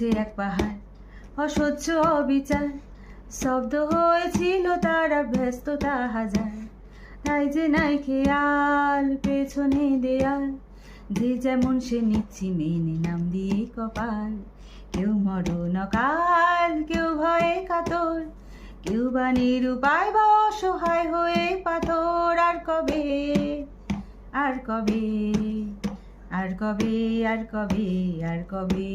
উঠছে এক পাহাড়। অসহ্য অবিচার শব্দ হয়েছিল তারা ব্যস্ততা হাজার। তাই যে নাই খেয়াল, পেছনে দেয়াল। যে যেমন সে নিচ্ছি মেনে নাম দিয়ে কপাল। কেউ মরণ কাল কেউ ভয়ে কাতর। কেউ বা নিরুপায় বা অসহায় হয়ে পাথর। আর কবে আর কবে আর কবে আর কবে আর কবে?